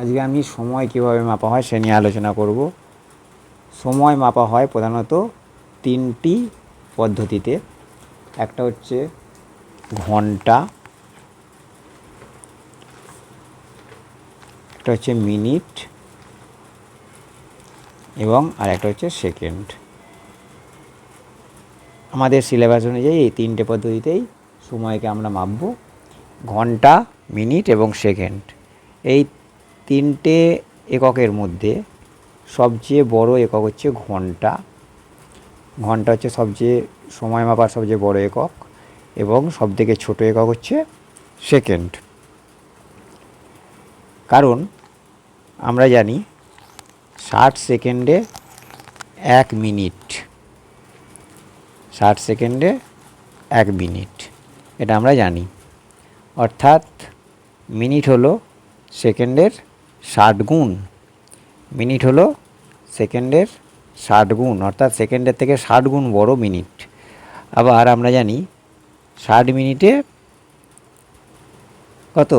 আজকে আমি সময় কীভাবে মাপা হয় সে নিয়ে আলোচনা করব। সময় মাপা হয় প্রধানত তিনটি পদ্ধতিতে। একটা হচ্ছে ঘণ্টা, একটা হচ্ছে মিনিট এবং আর একটা হচ্ছে সেকেন্ড। আমাদের সিলেবাস অনুযায়ী এই তিনটে পদ্ধতিতেই সময়কে আমরা মাপব। ঘণ্টা, মিনিট এবং সেকেন্ড। এই তিনটে এককের মধ্যে সবচেয়ে বড় একক হচ্ছে ঘণ্টা। ঘণ্টা হচ্ছে সবচেয়ে সময় মাপার সবচেয়ে বড় একক এবং সবথেকে ছোট একক হচ্ছে সেকেন্ড। কারণ আমরা জানি ষাট সেকেন্ডে এক মিনিট। ষাট সেকেন্ডে এক মিনিট। এটা আমরা জানি। অর্থাৎ মিনিট হলো সেকেন্ডের ষাট গুণ। মিনিট হলো সেকেন্ডের ষাট গুণ, অর্থাৎ সেকেন্ডের থেকে ষাট গুণ বড় মিনিট। আবার আমরা জানি ষাট মিনিটে কত?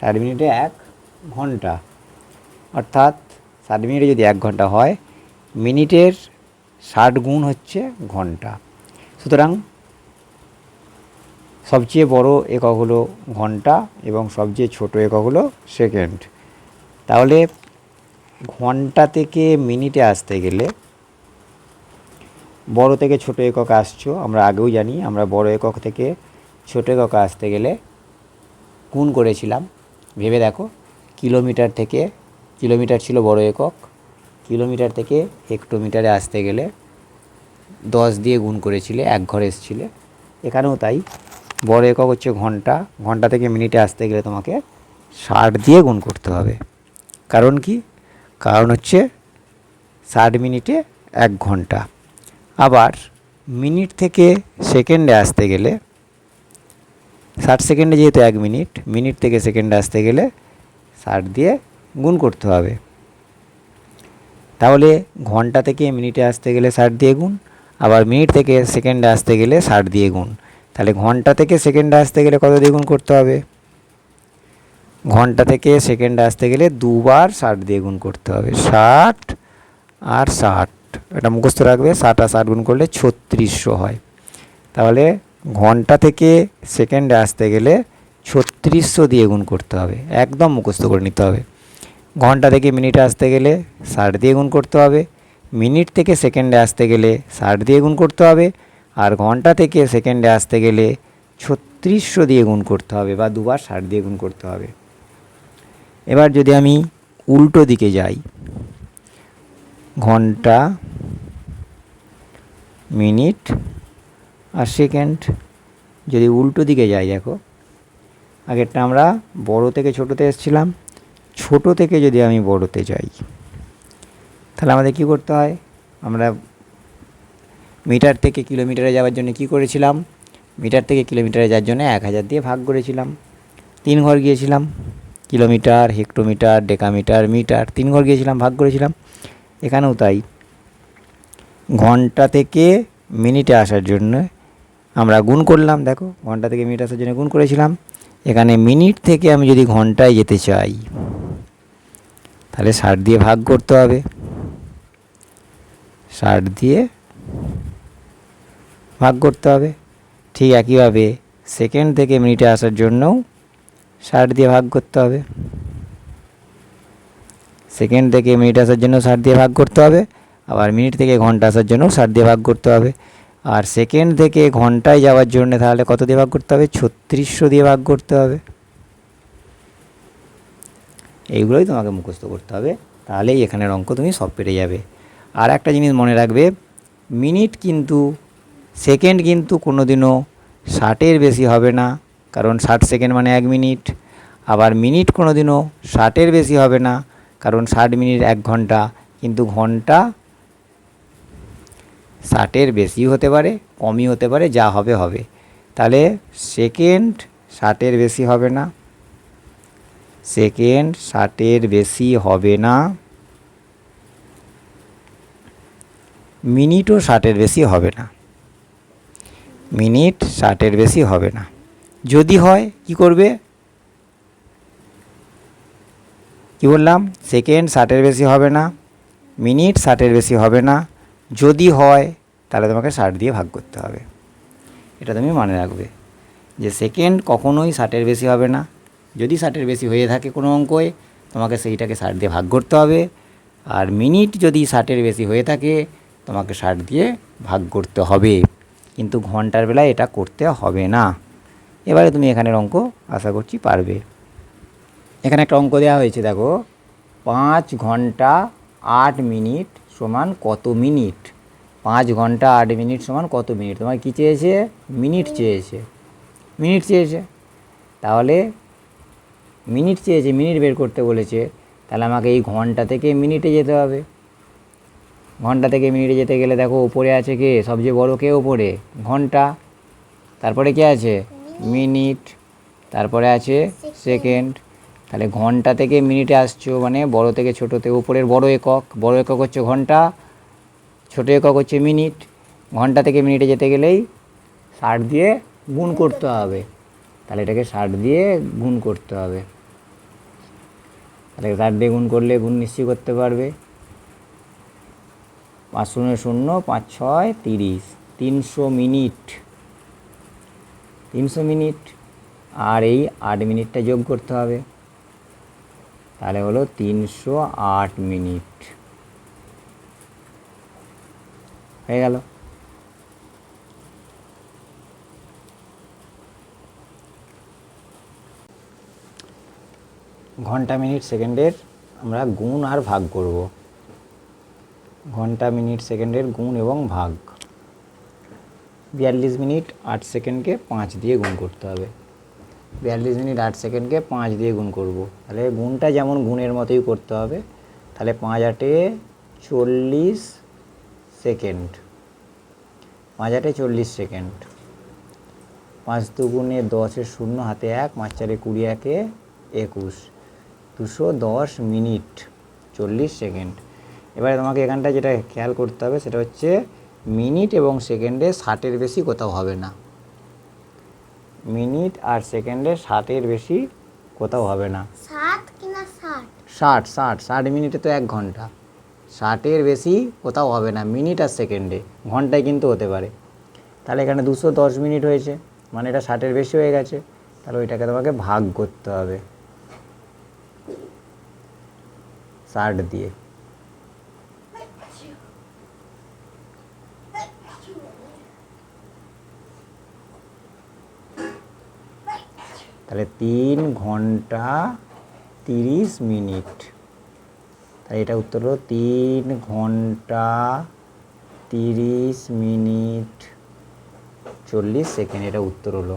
ষাট মিনিটে এক ঘণ্টা। অর্থাৎ ষাট মিনিটে যদি এক ঘণ্টা হয়, মিনিটের ষাট গুণ হচ্ছে ঘণ্টা। সুতরাং সবচেয়ে বড় একক হলো ঘণ্টা এবং সবচেয়ে ছোট একক হলো সেকেন্ড। তাহলে ঘণ্টা থেকে মিনিটে আসতে গেলে বড় থেকে ছোট একক আসছো, আমরা আগেও জানি আমরা বড় একক থেকে ছোট একক আসতে গেলে গুণ করেছিলাম। ভেবে দেখো, কিলোমিটার থেকে, কিলোমিটার ছিল বড় একক, কিলোমিটার থেকে হেক্টোমিটারে আসতে গেলে দশ দিয়ে গুণ করেছিলে, এক ঘর এসছিলে। এখানেও তাই। বড় একক হচ্ছে ঘণ্টা। ঘণ্টা থেকে মিনিটে আসতে গেলে তোমাকে ষাট দিয়ে গুণ করতে হবে। কারণ কি? কারণ হচ্ছে ষাট মিনিটে এক ঘণ্টা। আবার মিনিট থেকে সেকেন্ডে আসতে গেলে, ষাট সেকেন্ডে যেহেতু এক মিনিট মিনিট থেকে সেকেন্ডে আসতে গেলে ষাট দিয়ে গুণ করতে হবে। তাহলে ঘণ্টা থেকে মিনিটে আসতে গেলে ষাট দিয়ে গুণ, আবার মিনিট থেকে সেকেন্ডে আসতে গেলে ষাট দিয়ে গুণ। তাহলে ঘণ্টা থেকে সেকেন্ডে আসতে গেলে কত দিয়ে গুণ করতে হবে? ঘণ্টা থেকে সেকেন্ডে আসতে গেলে দুবার ষাট দিয়ে গুণ করতে হবে। ষাট আর ষাট, এটা মুখস্থ রাখবে, ষাট আর ষাট গুণ করলে ছত্রিশশো হয়। তাহলে ঘণ্টা থেকে সেকেন্ডে আসতে গেলে ছত্রিশশো দিয়ে গুণ করতে হবে, একদম মুখস্থ করে নিতে হবে। ঘণ্টা থেকে মিনিটে আসতে গেলে ষাট দিয়ে গুণ করতে হবে মিনিট থেকে সেকেন্ডে আসতে গেলে ষাট দিয়ে গুণ করতে হবে আর ঘণ্টা থেকে সেকেন্ডে আসতে গেলে ছত্রিশশো দিয়ে গুণ করতে হবে বা দুবার ষাট দিয়ে গুণ করতে হবে। এবার যদি আমি উল্টো দিকে যাই, ঘণ্টা, মিনিট আর সেকেন্ড যদি উল্টো দিকে যাই দেখো, আগেরটা আমরা বড় থেকে ছোটোতে এসেছিলাম, ছোট থেকে যদি আমি বড়তে যাই, তাহলে আমাদের কি করতে হয়? আমরা মিটার থেকে কিলোমিটারে যাওয়ার জন্য কি করেছিলাম? মিটার থেকে কিলোমিটারে যাওয়ার জন্য এক হাজার দিয়ে ভাগ করেছিলাম। তিন ঘর গিয়েছিলাম। কিলোমিটার, হেক্টোমিটার, ডেকামিটার, মিটার, তিন ঘর গিয়েছিলাম, ভাগ করেছিলাম। এখানেও তাই। ঘণ্টা থেকে মিনিটে আসার জন্য আমরা গুণ করলাম, দেখো, ঘণ্টা থেকে মিনিট আসার জন্য গুণ করেছিলাম। এখানে মিনিট থেকে আমি যদি ঘন্টায় যেতে চাই, তাহলে ষাট দিয়ে ভাগ করতে হবে। ষাট দিয়ে ভাগ করতে হবে। ঠিক একইভাবে সেকেন্ড থেকে মিনিটে আসার জন্যও ষাট দিয়ে ভাগ করতে হবে। সেকেন্ড থেকে মিনিট আসার জন্য ষাট দিয়ে ভাগ করতে হবে। আবার মিনিট থেকে ঘণ্টা আসার জন্য ষাট দিয়ে ভাগ করতে হবে। আর সেকেন্ড থেকে ঘন্টায় যাওয়ার জন্য তাহলে কত দিয়ে ভাগ করতে হবে? ছত্রিশশো দিয়ে ভাগ করতে হবে। এইগুলোই তোমাকে মুখস্থ করতে হবে। তাহলেই এখানের অঙ্ক তুমি সব পেরে যাবে। আর একটা জিনিস মনে রাখবে মিনিট কিন্তু সেকেন্ড কিন্তু কোনো দিনও ষাটের বেশি হবে না, কারণ ষাট সেকেন্ড মানে এক মিনিট। আবার মিনিট কোনো দিনও ষাটের বেশি হবে না, কারণ ষাট মিনিট এক ঘণ্টা। কিন্তু ঘণ্টা ষাটের বেশি হতে পারে, কমই হতে পারে, যা হবে হবে। তাহলে সেকেন্ড ষাটের বেশি হবে না, সেকেন্ড ষাটের বেশি হবে না, মিনিটও ষাটের বেশি হবে না। মিনিট ষাটের বেশি হবে না। যদি হয়, কি করবে? কী বললাম? সেকেন্ড ষাটের বেশি হবে না, মিনিট ষাটের বেশি হবে না। যদি হয়, তাহলে তোমাকে ষাট দিয়ে ভাগ করতে হবে। এটা তুমি মনে রাখবে। যে সেকেন্ড কখনোই ষাটের বেশি হবে না। যদি ষাটের বেশি হয়ে থাকে কোনো অঙ্কয়, তোমাকে সেইটাকে ষাট দিয়ে ভাগ করতে হবে। আর মিনিট যদি ষাটের বেশি হয়ে থাকে, তোমাকে ষাট দিয়ে ভাগ করতে হবে। কিন্তু ঘণ্টার বেলায় এটা করতে হবে না। এবারে তুমি এখানের অঙ্ক আশা করছি পারবে। এখানে একটা অঙ্ক দেওয়া হয়েছে, দেখো। পাঁচ ঘণ্টা আট মিনিট সমান কত মিনিট? পাঁচ ঘণ্টা আট মিনিট সমান কত মিনিট? তোমার কী চেয়েছে? মিনিট চেয়েছে। মিনিট চেয়েছে। তাহলে মিনিট চেয়েছে, মিনিট বের করতে বলেছে। তাহলে আমাকে এই ঘণ্টা থেকে মিনিটে যেতে হবে। ঘণ্টা থেকে মিনিটে যেতে গেলে দেখো ওপরে আছে কে? সবচেয়ে বড় কে ওপরে ঘণ্টা। তারপরে কে আছে? মিনিট তারপরে আছে সেকেন্ড তাহলে ঘণ্টা থেকে মিনিটে আসছো মানে বড় থেকে ছোটোতে উপরের বড় একক। বড় একক হচ্ছে ঘণ্টা ছোটো একক হচ্ছে মিনিট ঘণ্টা থেকে মিনিটে যেতে গেলেই ষাট দিয়ে গুণ করতে হবে। তাহলে এটাকে ষাট দিয়ে গুণ করতে হবে। তাহলে ষাট দিয়ে গুণ করলে গুণ নিশ্চয়ই করতে পারবে। পাঁচ শূন্য শূন্য, পাঁচ ছয়, তিরিশ। তিনশো মিনিট। তিনশো মিনিট। আর এই আট মিনিটটা যোগ করতে হবে। তাহলে হলো তিনশো আট মিনিট। হয়ে গেল। ঘণ্টা, মিনিট, সেকেন্ডের আমরা গুণ আর ভাগ করব। ঘণ্টা, মিনিট, সেকেন্ডের গুণ এবং ভাগ। বিয়াল্লিশ মিনিট, আট সেকেন্ডকে পাঁচ দিয়ে গুণ করতে হবে। বিয়াল্লিশ মিনিট, আট সেকেন্ডকে পাঁচ দিয়ে গুণ করব। তাহলে গুণটা যেমন গুণের মতোই করতে হবে, তাহলে পাঁচ আটে চল্লিশ সেকেন্ড। পাঁচ আটে চল্লিশ সেকেন্ড। পাঁচ দুগুণে দশের শূন্য, হাতে এক, পাঁচ চারে কুড়ি একে একুশ। দুশো দশ মিনিট, চল্লিশ সেকেন্ড। এবারে তোমাকে এখানটা যেটা খেয়াল করতে হবে সেটা হচ্ছে মিনিট এবং সেকেন্ডে ষাটের বেশি কোথাও হবে না। মিনিট আর সেকেন্ডে ষাটের বেশি কোথাও হবে না। ষাট ষাট ষাট মিনিটে তো এক ঘণ্টা। ষাটের বেশি কোথাও হবে না মিনিট আর সেকেন্ডে। ঘন্টায় কিন্তু হতে পারে। তাহলে এখানে দুশো দশ মিনিট হয়েছে মানে এটা ষাটের বেশি হয়ে গেছে। তাহলে ওইটাকে তোমাকে ভাগ করতে হবে। ষাট দিয়ে। তাহলে তিন ঘণ্টা তিরিশ মিনিট। তাই এটা উত্তর হলো তিন ঘণ্টা তিরিশ মিনিট চল্লিশ সেকেন্ড, এটা উত্তর হলো।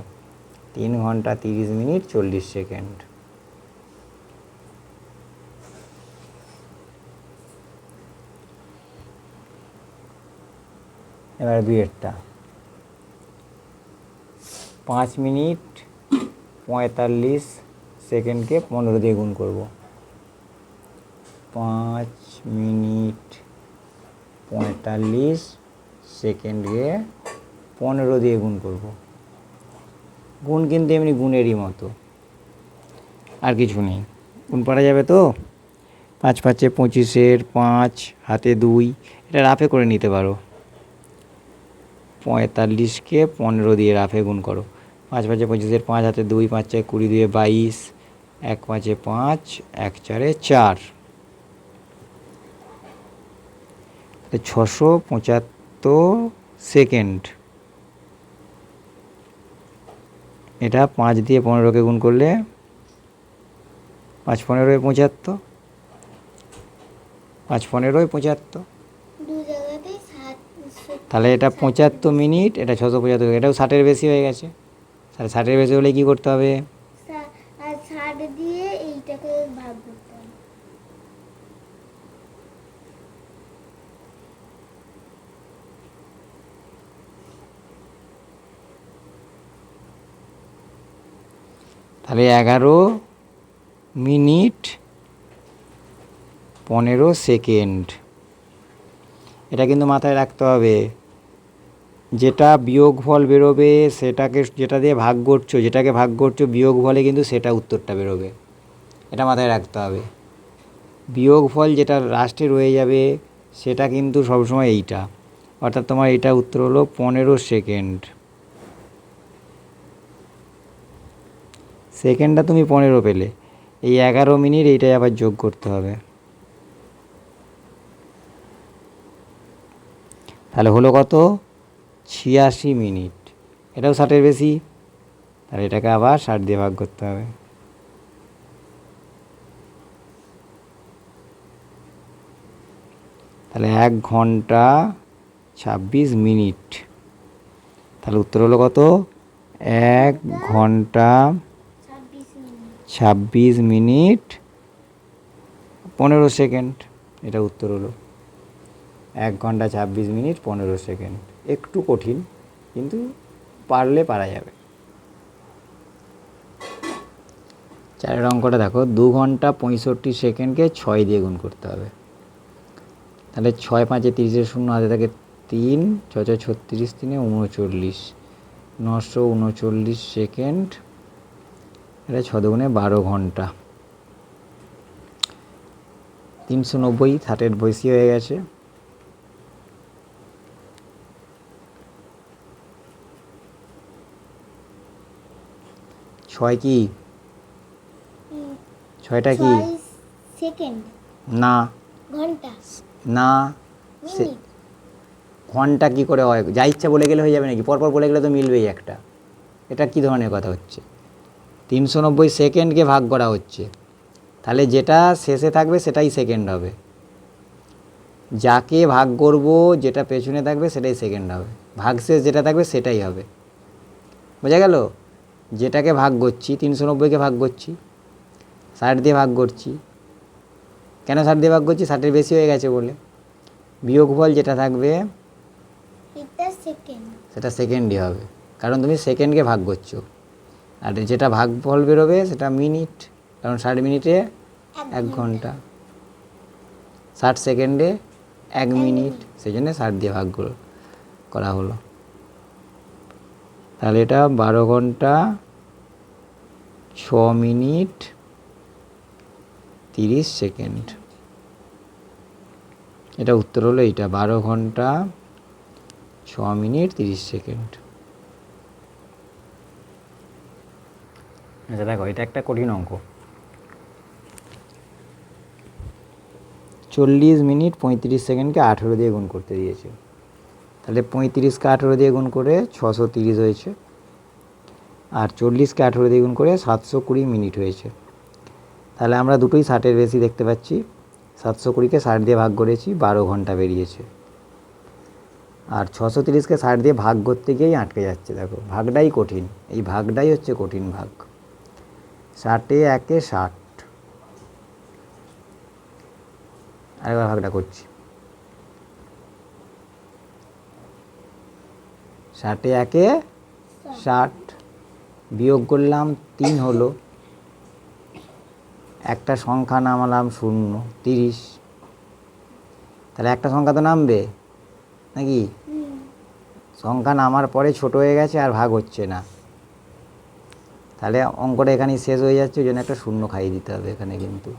তিন ঘণ্টা তিরিশ মিনিট চল্লিশ সেকেন্ড। এবার দুয়েরটা পাঁচ মিনিট পঁয়তাল্লিশ সেকেন্ডকে পনেরো দিয়ে গুণ করব। পাঁচ মিনিট পঁয়তাল্লিশ সেকেন্ডকে পনেরো দিয়ে গুণ করব। গুণ কিন্তু এমনি গুণেরই মতো। আর কিছু নেই। গুণ পারা যাবে তো? পাঁচ পাঁচে পঁচিশের পাঁচ, হাতে দুই, এটা রাফে করে নিতে পারো। পঁয়তাল্লিশকে পনেরো দিয়ে রাফে গুণ করো। পাঁচ পাঁচে পঁচিশের পাঁচ হাতে দুই পাঁচ চার কুড়ি দুয়ে বাইশ এক পাঁচে পাঁচ এক চারে চার। ছশো পঁচাত্তর সেকেন্ড। এটা পাঁচ দিয়ে পনেরোকে গুণ করলে পাঁচ পনেরোয় পঁচাত্তর পাঁচ পনেরোয় পঁচাত্তর। তাহলে এটা পঁচাত্তর মিনিট এটা ছশো পঁচাত্তর এটাও ষাটের বেশি হয়ে গেছে। তাহলে ষাটের বেশি হলে কী করতে হবে? ষাট দিয়ে এইটাকে ভাগ করতে হবে। তাহলে এগারো মিনিট পনেরো সেকেন্ড। এটা কিন্তু মাথায় রাখতে হবে। যেটা বিয়োগ ফল বেরোবে, সেটাকে, যেটা দিয়ে ভাগ করছ, যেটাকে ভাগ করছ বিয়োগ ফলে কিন্তু সেটা উত্তরটা বেরোবে। এটা মাথায় রাখতে হবে। বিয়োগফল যেটা লাস্টে রয়ে যাবে, সেটা কিন্তু সবসময় এইটা। অর্থাৎ তোমার এটা উত্তর হলো পনেরো সেকেন্ড। সেকেন্ডটা তুমি পনেরো পেলে। এই এগারো মিনিট এইটাই আবার যোগ করতে হবে। তাহলে হলো কত? ছিয়াশি মিনিট। এটাও ষাটের বেশি। তাহলে এটাকে আবার ষাট দিয়ে ভাগ করতে হবে। তাহলে এক ঘণ্টা ছাব্বিশ মিনিট। তাহলে উত্তর হলো কত? এক ঘণ্টা ছাব্বিশ মিনিট। পনেরো সেকেন্ড। এটা উত্তর হলো। এক ঘণ্টা ছাব্বিশ মিনিট, পনেরো সেকেন্ড। একটু কঠিন, কিন্তু পারলে পারা যাবে। চারের অঙ্কটা দেখো, দু ঘণ্টা পঁয়ষট্টি সেকেন্ডকে ছয় দিয়ে গুণ করতে হবে। তাহলে ছয় পাঁচে তিরিশের শূন্য, হাতে থাকে তিন ছ ছ ছত্রিশ তিনে উনচল্লিশ। নশো উনচল্লিশ সেকেন্ড, এটা ছ দুগুণে বারো ঘণ্টা। তিনশো নব্বই, ষাটের বেশি হয়ে গেছে। ছয় কি? ছয়টা কি? সেকেন্ড। না। ঘণ্টা। না। ঘণ্টা কি করে হয়? যা ইচ্ছা বলে গেলে হয়ে যাবে নাকি? পরপর বলে গেলে তো মিলবেই একটা। এটা কি ধরনের কথা হচ্ছে? তিনশো নব্বই সেকেন্ডকে ভাগ করা হচ্ছে। তাহলে যেটা শেষে থাকবে সেটাই সেকেন্ড হবে। যাকে ভাগ করব যেটা পেছনে থাকবে সেটাই সেকেন্ড হবে। ভাগ শেষ যেটা থাকবে সেটাই হবে। বোঝা গেল? যেটাকে ভাগ করছি তিনশো নব্বইকে ভাগ করছি ষাট দিয়ে ভাগ করছি। কেন ষাট দিয়ে ভাগ করছি? ষাটের বেশি হয়ে গেছে বলে। বিয়োগফল যেটা থাকবে সেটা সেকেন্ডই হবে। কারণ তুমি সেকেন্ডকে ভাগ করছ। আর যেটা ভাগ ভাগফল বেরোবে সেটা মিনিট। কারণ ষাট মিনিটে এক ঘণ্টা। ষাট সেকেন্ডে এক মিনিট। সেই জন্য ষাট দিয়ে ভাগ কর- করা হলো। তাহলে এটা বারো ঘণ্টা ছ মিনিট তিরিশ সেকেন্ড। এটা উত্তর হলো এইটা বারো ঘণ্টা ছ মিনিট তিরিশ সেকেন্ড। আচ্ছা দেখো এটা একটা কঠিন অঙ্ক। চল্লিশ মিনিট পঁয়ত্রিশ সেকেন্ডকে আঠেরো দিয়ে গুণ করতে দিয়েছে। তাহলে পঁয়ত্রিশকে আঠেরো দিয়ে গুণ করে ছশো তিরিশ হয়েছে। আর চল্লিশকে আঠেরো দিয়ে গুণ করে সাতশো কুড়ি মিনিট হয়েছে। তাহলে আমরা দুটোই ষাটের বেশি দেখতে পাচ্ছি। সাতশো কুড়িকে ষাট দিয়ে ভাগ করেছি, বারো ঘণ্টা বেরিয়েছে। আর ছশো তিরিশকে ষাট দিয়ে ভাগ করতে গিয়েই আটকে যাচ্ছে, দেখো। ভাগটাই কঠিন। এই ভাগটাই হচ্ছে কঠিন ভাগ। ষাটে একে ষাট। আরেকবার ভাগটা করছি। ষাটে একে ষাট বিয়োগ করলাম তিন হলো। একটা সংখ্যা নামালাম শূন্য, তিরিশ। তাহলে একটা সংখ্যা তো নামবে, নাকি? সংখ্যা নামার পরে ছোট হয়ে গেছে আর ভাগ হচ্ছে না। তাহলে অঙ্কটা এখানেই শেষ হয়ে যাচ্ছে ওই জন্য একটা শূন্য খাইয়ে দিতে হবে এখানে কিন্তু।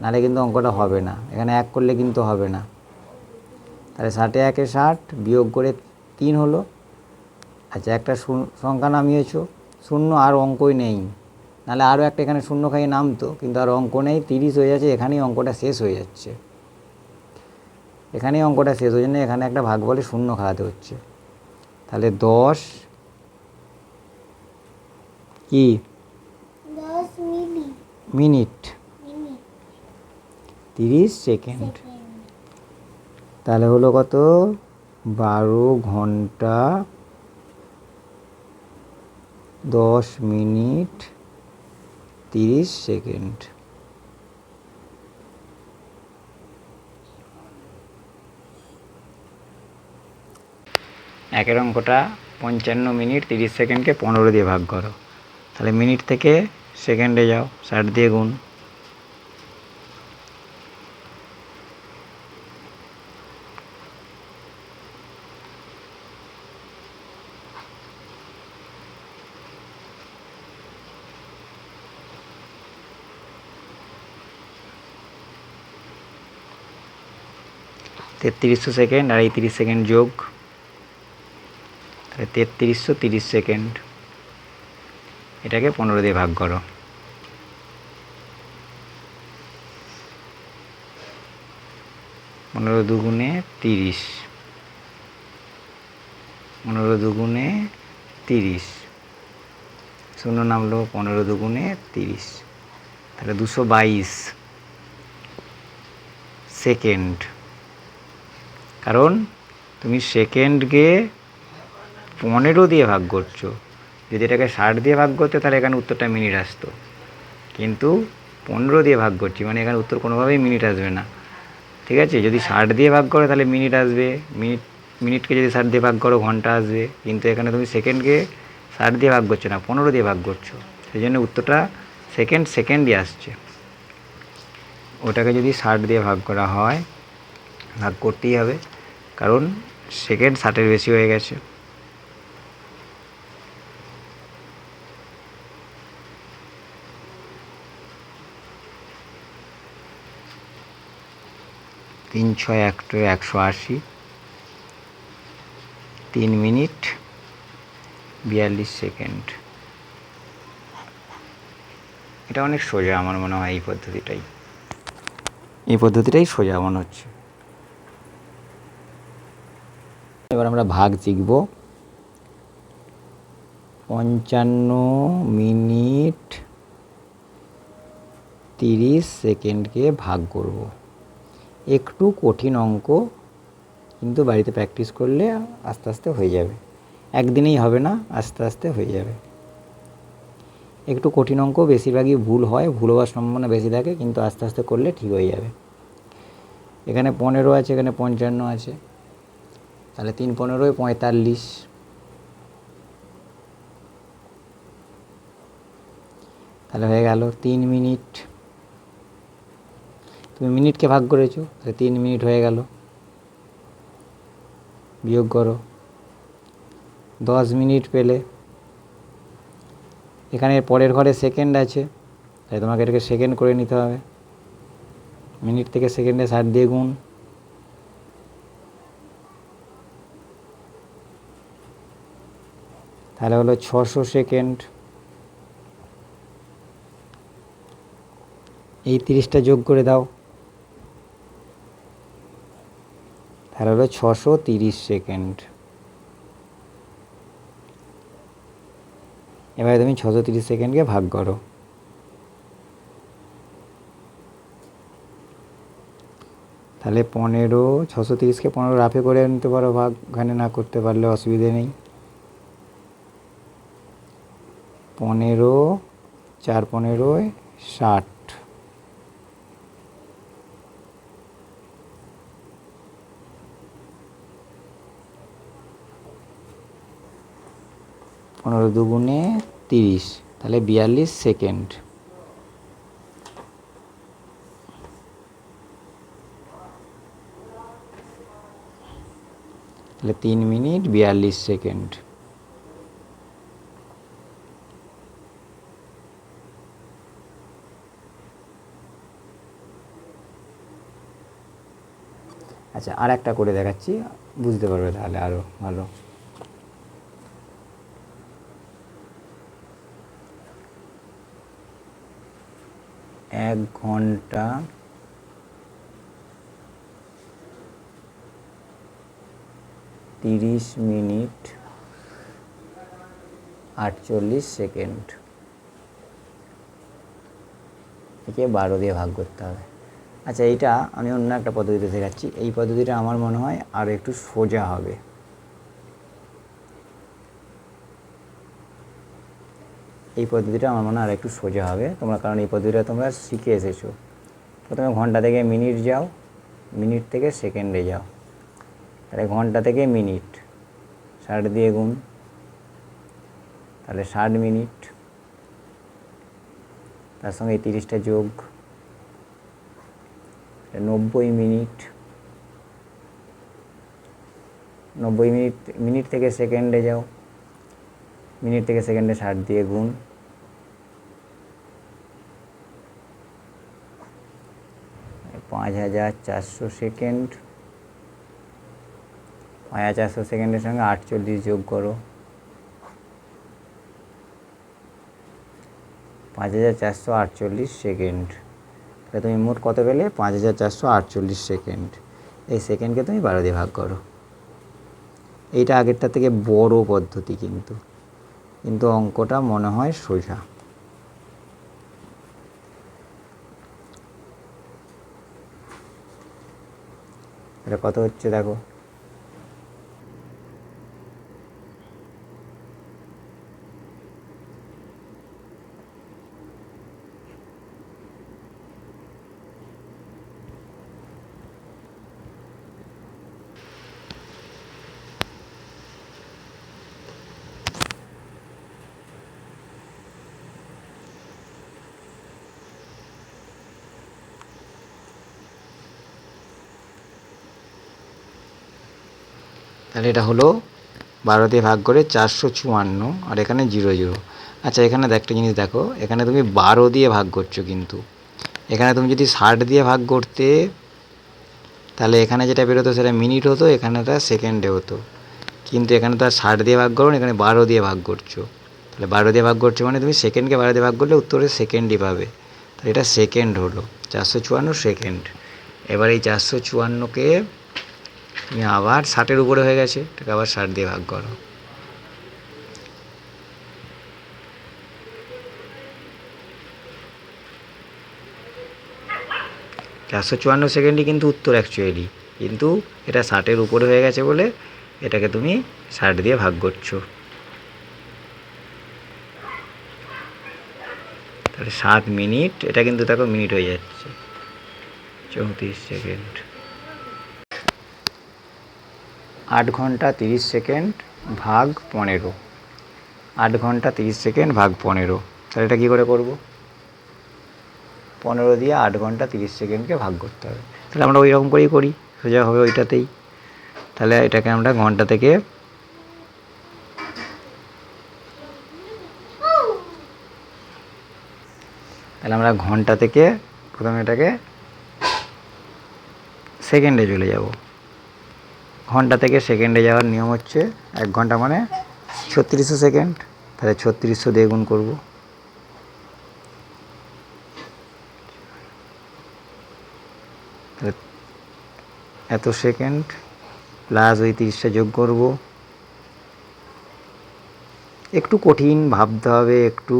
নাহলে কিন্তু অঙ্কটা হবে না, এখানে এক করলে কিন্তু হবে না। তাহলে ষাটে একে ষাট বিয়োগ করে তিন হলো আচ্ছা একটা সংখ্যা নামিয়েছো শূন্য আর অঙ্কই নেই। নাহলে আরও একটা এখানে শূন্য খাইয়ে নামতো কিন্তু আর অঙ্ক নেই তিরিশ হয়ে যাচ্ছে এখানেই অঙ্কটা শেষ হয়ে যাচ্ছে। এখানেই অঙ্কটা শেষ ওই জন্য এখানে একটা ভাগ বলে শূন্য খাওয়াতে হচ্ছে। তাহলে দশ কি? মিনিট। তিরিশ সেকেন্ড। তাহলে হলো কত? বারো ঘণ্টা দশ মিনিট তিরিশ সেকেন্ড। একের অঙ্কটা পঞ্চান্ন মিনিট তিরিশ সেকেন্ডকে পনেরো দিয়ে ভাগ করো। তাহলে মিনিট থেকে সেকেন্ডে যাও, ষাট দিয়ে গুণ। তেত্রিশশো সেকেন্ড আর এই তিরিশ সেকেন্ড যোগ, তাহলে তেত্রিশশো তিরিশ সেকেন্ড। এটাকে পনেরো দিয়ে ভাগ করো। পনেরো দুগুণে তিরিশ। পনেরো দুগুণে তিরিশ। শূন্য নামলো পনেরো দুগুণে তিরিশ। তাহলে দুশো বাইশ সেকেন্ড। কারণ তুমি সেকেন্ডকে পনেরো দিয়ে ভাগ করছ। যদি এটাকে ষাট দিয়ে ভাগ করতে, তাহলে এখানে উত্তরটা মিনিট আসতো। কিন্তু পনেরো দিয়ে ভাগ করছি মানে এখানে উত্তর কোনোভাবেই মিনিট আসবে না। ঠিক আছে? যদি ষাট দিয়ে ভাগ করো, তাহলে মিনিট আসবে। মিনিট মিনিটকে যদি ষাট দিয়ে ভাগ করো, ঘণ্টা আসবে। কিন্তু এখানে তুমি সেকেন্ডকে ষাট দিয়ে ভাগ করছ না, পনেরো দিয়ে ভাগ করছ। সেই জন্য উত্তরটা সেকেন্ড সেকেন্ডই আসছে। ওটাকে যদি ষাট দিয়ে ভাগ করা হয় ভাগ করতেই হবে। কারণ সেকেন্ড ষাটের বেশি হয়ে গেছে। তিন ছয় একটো একশো আশি। তিন মিনিট বিয়াল্লিশ সেকেন্ড। এটা অনেক সোজা আমার মনে হয় এই পদ্ধতিটাই। এই পদ্ধতিটাই সোজা মনে হচ্ছে। এবার আমরা ভাগ শিখব পঞ্চান্ন মিনিট তিরিশ সেকেন্ডকে ভাগ করব। একটু কঠিন অঙ্ক, কিন্তু বাড়িতে প্র্যাকটিস করলে আস্তে আস্তে হয়ে যাবে। একদিনেই হবে না, আস্তে আস্তে হয়ে যাবে। একটু কঠিন অঙ্ক, বেশিরভাগই ভুল হয়, ভুল হওয়ার সম্ভাবনা বেশি থাকে, কিন্তু আস্তে আস্তে করলে ঠিক হয়ে যাবে। এখানে পনেরো আছে, এখানে পঞ্চান্ন আছে। তাহলে তিন পনেরোয় পঁয়তাল্লিশ। তাহলে হয়ে গেল তিন মিনিট। তুমি মিনিটকে ভাগ করেছ, তাহলে তিন মিনিট হয়ে গেল। বিয়োগ করো। দশ মিনিট পেলে। এখানে পরের ঘরে সেকেন্ড আছে তাই তোমাকে এটাকে সেকেন্ড করে নিতে হবে। মিনিট থেকে সেকেন্ডে ষাট দিয়ে গুণ। তাহলে হলো ছশো সেকেন্ড। এই তিরিশটা যোগ করে দাও। তাহলে হলো ছশো তিরিশ সেকেন্ড। এবারে তুমি ছশো তিরিশ সেকেন্ডকে ভাগ করো। তাহলে পনেরো, ছশো তিরিশকে পনেরো রাফে করে নিতে পারো ভাগ। ওখানে না করতে পারলে অসুবিধে নেই। পনেরো, চার পনেরোয় ষাট। পনেরো দুগুণে তিরিশ, তাহলে বিয়াল্লিশ সেকেন্ড। তাহলে তিন মিনিট বিয়াল্লিশ সেকেন্ড। আচ্ছা আর একটা করে দেখাচ্ছি, বুঝতে পারবে তাহলে আরও ভালো। এক ঘণ্টা। তিরিশ মিনিট আটচল্লিশ সেকেন্ড। একে বারো দিয়ে ভাগ করতে হবে। আচ্ছা এইটা আমি অন্য একটা পদ্ধতিতে শেখাচ্ছি। এই পদ্ধতিটা আমার মনে হয় আর একটু সোজা হবে। এই পদ্ধতিটা আমার মনে হয় আর একটু সোজা হবে। তোমরা, কারণ এই পদ্ধতিটা তোমরা শিখে এসেছ। প্রথমে ঘণ্টা থেকে মিনিট যাও। মিনিট থেকে সেকেন্ডে যাও। তাহলে ঘণ্টা থেকে মিনিট। ষাট দিয়ে গুণ। তাহলে ষাট মিনিট। তার সঙ্গে এই তিরিশটা যোগ। নব্বই মিনিট নব্বই মিনিট মিনিট থেকে সেকেন্ডে যাও। মিনিট থেকে সেকেন্ডে ষাট দিয়ে গুণ। পাঁচ হাজার চারশো সেকেন্ড। পাঁচ হাজার চারশো সেকেন্ডের সঙ্গে আটচল্লিশ যোগ করো। পাঁচ হাজার চারশো আটচল্লিশ সেকেন্ড। তাহলে তুমি মোট কত পেলে? পাঁচ হাজার চারশো আটচল্লিশ সেকেন্ড এই সেকেন্ডকে তুমি বারো দিয়ে ভাগ করো। এইটা আগেরটা থেকে বড় পদ্ধতি কিন্তু। কিন্তু অঙ্কটা মনে হয় সোজা। এটা কত হচ্ছে দেখো? তাহলে এটা হলো বারো দিয়ে ভাগ করে চারশো চুয়ান্ন, আর এখানে জিরো জিরো। আচ্ছা এখানে একটা জিনিস দেখো, এখানে তুমি বারো দিয়ে ভাগ করছ কিন্তু। এখানে তুমি যদি ষাট দিয়ে ভাগ করতে, তাহলে এখানে যেটা বেরোতো সেটা মিনিট হতো, এখানে তা সেকেন্ডে হতো। কিন্তু এখানে তো আর ষাট দিয়ে ভাগ করো এখানে বারো দিয়ে ভাগ করছ। তাহলে বারো দিয়ে ভাগ করছ মানে তুমি সেকেন্ডকে বারো দিয়ে ভাগ করলে উত্তরে সেকেন্ডই পাবে। তাহলে এটা সেকেন্ড হলো, চারশো চুয়ান্ন সেকেন্ড। এবার এই চারশো চুয়ান্নকে তুমি আবার ষাটের উপরে হয়ে গেছে, এটাকে আবার ষাট দিয়ে ভাগ করো। চারশো চুয়ান্ন সেকেন্ডই কিন্তু উত্তর অ্যাকচুয়ালি কিন্তু এটা ষাটের উপরে হয়ে গেছে বলে এটাকে তুমি ষাট দিয়ে ভাগ করছ। তাহলে সাত মিনিট, এটা কিন্তু দেখো মিনিট হয়ে যাচ্ছে। চৌত্রিশ সেকেন্ড। আট ঘণ্টা তিরিশ সেকেন্ড ভাগ পনেরো। আট ঘণ্টা তিরিশ সেকেন্ড ভাগ পনেরো। তাহলে এটা কী করে করব? পনেরো দিয়ে আট ঘণ্টা তিরিশ সেকেন্ডকে ভাগ করতে হবে। তাহলে আমরা ওই রকম করেই করি, সোজা হবে ওইটাতেই। তাহলে এটাকে আমরা ঘণ্টা থেকে তাহলে আমরা ঘণ্টা থেকে প্রথমে এটাকে সেকেন্ডে চলে যাব। ঘণ্টা থেকে সেকেন্ডে যাওয়ার নিয়ম হচ্ছে এক ঘণ্টা মানে ছত্রিশশো সেকেন্ড তাহলে ছত্রিশশো দিয়ে গুণ করব। এত সেকেন্ড প্লাস ওই তিরিশটা যোগ করব। একটু কঠিন ভাবতে হবে, একটু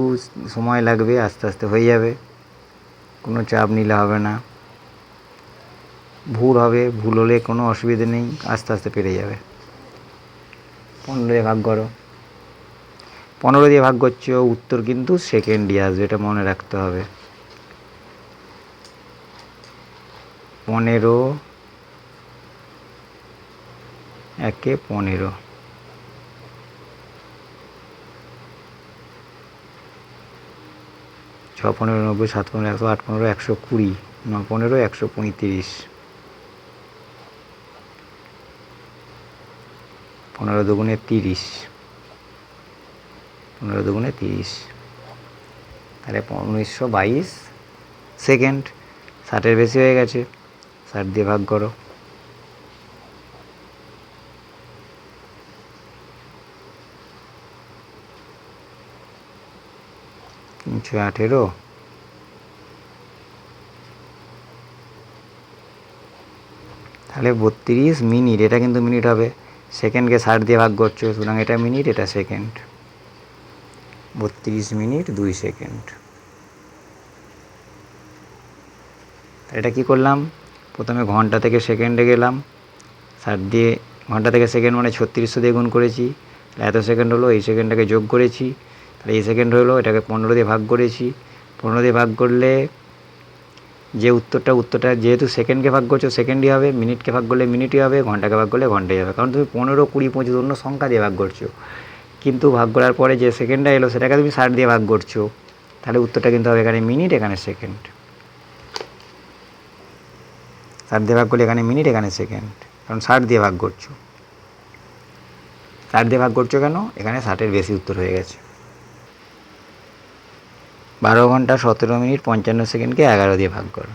সময় লাগবে, আস্তে আস্তে হয়ে যাবে। কোনো চাপ নিলে হবে না। ভুল হবে, ভুল হলে কোনো অসুবিধে নেই, আস্তে আস্তে পেরে যাবে। পনেরো দিয়ে ভাগ করো। পনেরো দিয়ে ভাগ করছ, উত্তর কিন্তু সেকেন্ডই আসবে, এটা মনে রাখতে হবে। পনেরো, একে পনেরো। ছ পনেরো, নব্বই, সাত পনেরো, একশো, আট পনেরো, একশো কুড়ি, ন পনেরো, একশো পঁয়ত্রিশ। পনেরো দুগুণে তিরিশ। পনেরো দুগুণে তিরিশ। তাহলে উনিশশো বাইশ সেকেন্ড। ষাটের বেশি হয়ে গেছে। ষাট দিয়ে ভাগ করো। তিনশো আঠেরো। তাহলে বত্রিশ মিনিট। এটা কিন্তু মিনিট হবে। সেকেন্ডকে ষাট দিয়ে ভাগ করছ, সুতরাং এটা মিনিট, এটা সেকেন্ড। বত্রিশ মিনিট, দুই সেকেন্ড। এটা কি করলাম? প্রথমে ঘণ্টা থেকে সেকেন্ডে গেলাম। ষাট দিয়ে, ঘণ্টা থেকে সেকেন্ড মানে ছত্রিশশো দিয়ে গুণ করেছি। এত সেকেন্ড হলো, এই সেকেন্ডটাকে যোগ করেছি। তাহলে এই সেকেন্ড হলো, এটাকে পনেরো দিয়ে ভাগ করেছি। পনেরো দিয়ে ভাগ করলে যে উত্তরটা উত্তরটা যেহেতু সেকেন্ডকে ভাগ করছ সেকেন্ডই হবে মিনিটকে ভাগ করলে মিনিটই হবে, ঘন্টাকে ভাগ করলে ঘন্টাই হবে। কারণ তুমি পনেরো, কুড়ি, পঁচিশ অন্য সংখ্যা দিয়ে ভাগ করছ। কিন্তু ভাগ করার পরে যে সেকেন্ডটা এলো, সেটাকে তুমি ষাট দিয়ে ভাগ করছ। তাহলে উত্তরটা কিন্তু হবে এখানে মিনিট এখানে সেকেন্ড ষাট দিয়ে ভাগ করলে এখানে মিনিট এখানে সেকেন্ড কারণ ষাট দিয়ে ভাগ করছ। ষাট দিয়ে ভাগ করছ কেন? এখানে ষাটের বেশি উত্তর হয়ে গেছে। বারো ঘণ্টা সতেরো মিনিট পঞ্চান্ন সেকেন্ডকে এগারো দিয়ে ভাগ করো।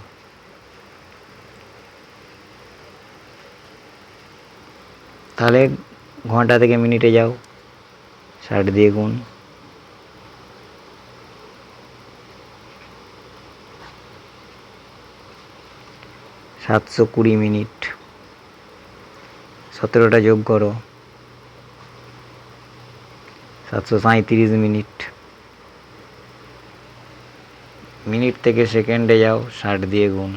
তাহলে ঘণ্টা থেকে মিনিটে যাও, ষাট দিয়ে গুণ। সাতশো কুড়ি মিনিট। সতেরোটা যোগ করো। সাতশো সাঁইত্রিশ মিনিট। মিনিট থেকে সেকেন্ডে যাও, ষাট দিয়ে গুণ।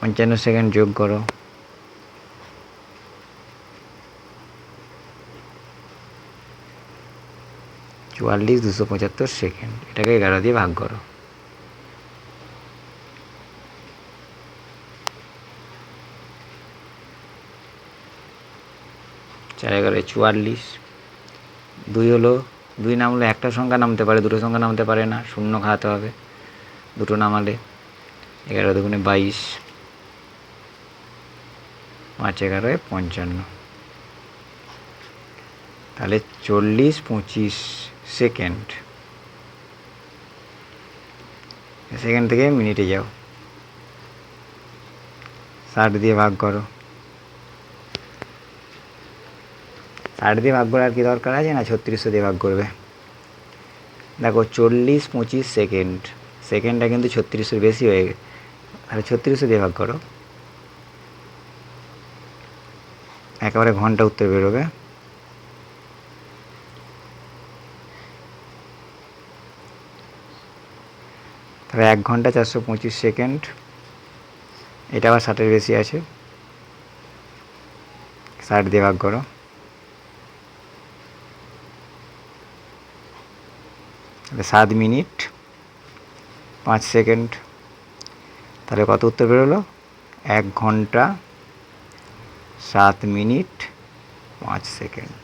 পঞ্চান্ন সেকেন্ড যোগ করো। চুয়াল্লিশ, দুশো পঁচাত্তর সেকেন্ড। এটাকে এগারো দিয়ে ভাগ করো। চার এগারো, চুয়াল্লিশ। দুই হলো, দুই নামলে একটা সংখ্যা নামতে পারে, দুটো সংখ্যা নামতে পারে না, শূন্য খাওয়াতে হবে দুটো নামালে। এগারো দুগুণে বাইশ। পাঁচ এগারোয় পঞ্চান্ন। তাহলে চল্লিশ পঁচিশ সেকেন্ড। সেকেন্ড থেকে মিনিটে যাও। ষাট দিয়ে ভাগ করো। ষাট দিয়ে ভাগ করে আর কি দরকার আছে না? ছত্রিশশো দিয়ে ভাগ করবে। দেখো, চল্লিশ পঁচিশ সেকেন্ড। সেকেন্ডটা কিন্তু ছত্রিশশোর বেশি হয়ে গেছে তাহলে ছত্রিশশো দিয়ে ভাগ করো। একেবারে ঘণ্টা উত্তর বেরোবে। তাহলে এক ঘণ্টা চারশো পঁচিশ সেকেন্ড। এটা আবার ষাটের বেশি আছে। ষাট দিয়ে ভাগ করো। সাত মিনিট পাঁচ সেকেন্ড। তাহলে কত উত্তর বেরোলো? এক ঘণ্টা সাত মিনিট পাঁচ সেকেন্ড।